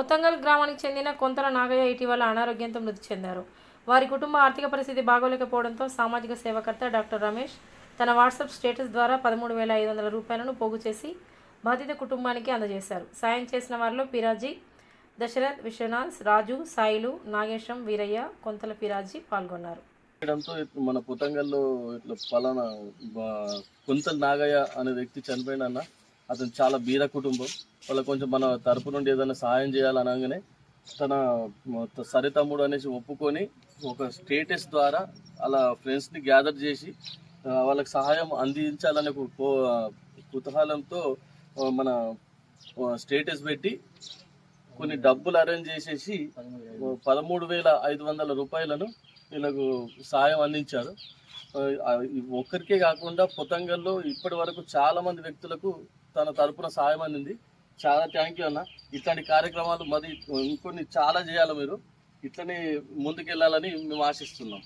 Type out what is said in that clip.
కొత్తంగల్ గ్రామానికి చెందిన కొంతల నాగయ్య ఇటీవల అనారోగ్యంతో మృతి చెందారు. వారి కుటుంబ ఆర్థిక పరిస్థితి బాగోలేకపోవడంతో సామాజిక సేవకర్త డాక్టర్ రమేష్ తన వాట్సాప్ స్టేటస్ ద్వారా పదమూడు వేల ఐదు వందల రూపాయలను పోగు చేసి బాధిత కుటుంబానికి అందజేశారు. సాయం చేసిన వారిలో పిరాజీ దశరథ్ విశ్వనాథ్ రాజు సాయిలు నాగేశం వీరయ్య కొంతల పిరాజీ పాల్గొన్నారు. మన పుతంగల్లో ఇట్లా పలానా కొంతల నాగయ్య అనే వ్యక్తి చనిపోయిన అతను చాలా బీద కుటుంబం. వాళ్ళ కొంచెం మన తరపు నుండి ఏదైనా సహాయం చేయాలనగానే తన సరితమ్ముడు అనేసి ఒప్పుకొని ఒక స్టేటస్ ద్వారా అలా ఫ్రెండ్స్ని గ్యాదర్ చేసి వాళ్ళకి సహాయం అందించాలనే ఒక కో- కుతూహలంతో మన స్టేటస్ పెట్టి కొన్ని డబ్బులు అరేంజ్ చేసేసి పదమూడు వేల ఐదు వందల రూపాయలను వీళ్ళకు సాయం అందించారు. ఒక్కరికే కాకుండా పొతంగల్లో ఇప్పటి వరకు చాలామంది వ్యక్తులకు తన తరపున సాయం అందింది. చాలా థ్యాంక్ యూ అన్న. ఇట్లాంటి కార్యక్రమాలు మరి ఇంకొన్ని చాలా చేయాలి మీరు. ఇట్లనే ముందుకెళ్ళాలని మేము ఆశిస్తున్నాం.